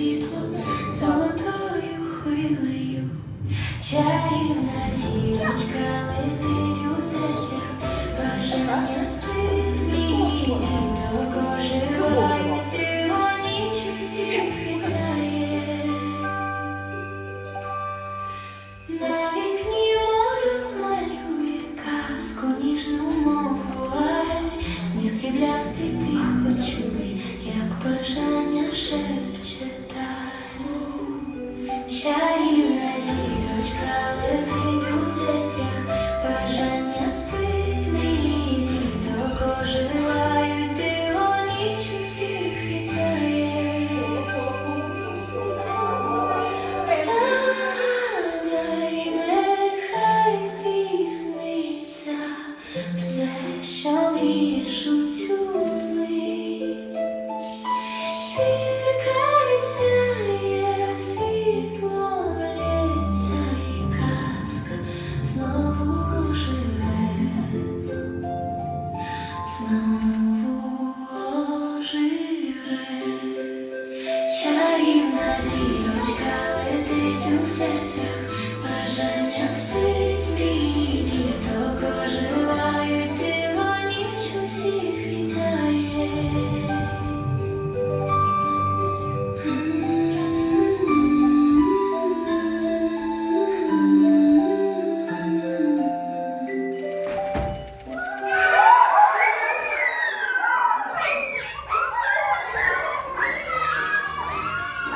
світло золотою хвилею, чарівна зірочка летить у серцях. Чарівна зірочка летить у серцях, бажання спить, мрії діток оживають, диво ніч усіх вітає. Вставай, нехай здійсниться все, що мрієш у цю мить. Чарівна зірочка летить у серцях бажання спи.